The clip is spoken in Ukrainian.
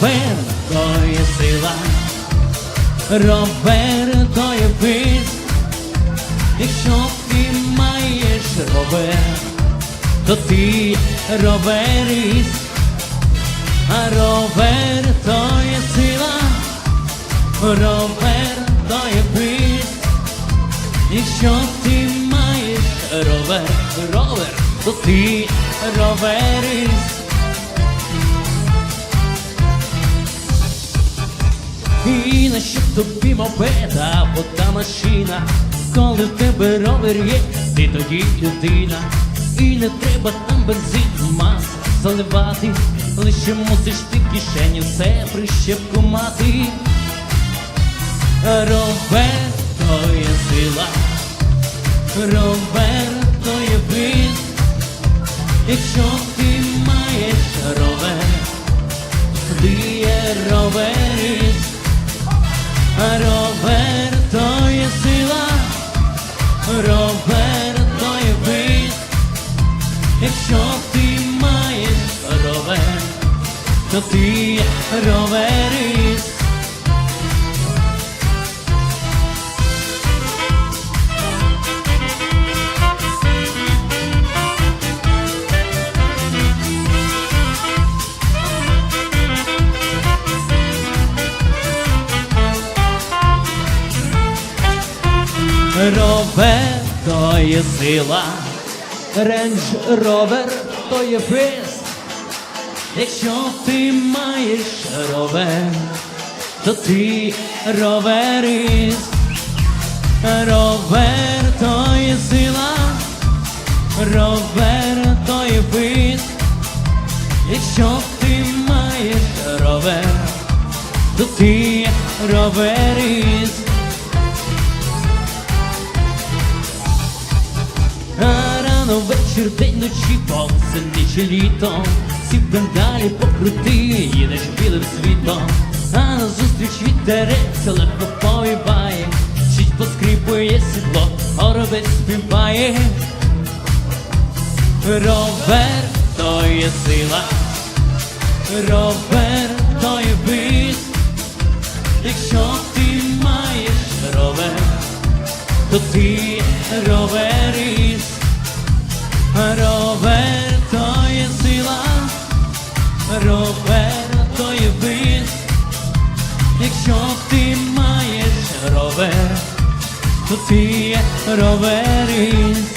Ровер то є сила, ровер то є віз. Якщо ти маєш ровер, то ти роверіст, а ровер то є сила, ровер то є віз. Якщо ти маєш ровер, ровер, то ти роверіст. І на що тобі мопеда, або та машина, коли в тебе ровер є, ти тоді людина, і не треба там бензин, мас заливати, лише мусиш ти в кишені все прищепку мати. Ровер то є сила, ровер то є віз, якщо ти маєш ровер, ти є роверіст. Ровер то є сила, ровер то є вид, Якщо ти маєш ровер, то ти є Ровер то є сила, рендж ровер то є приз. Якщо ти маєш ровер, то ти роверіст. Ровер то є сила, ровер то є приз. Якщо ти маєш ровер, то ти роверіст. Вечір, ночі, повсе ніч і літо, всі педалі покрути, їдеш білим світом, а назустріч вітерець легко повіває, чуть поскрипує сідло, горобець співає. Ровер то є сила, ровер то є віз, якщо ти маєш ровер то ти роверіст, ровер то є сила, ровер то є віз. Якщо ти маєш ровер, то ти є роверіст.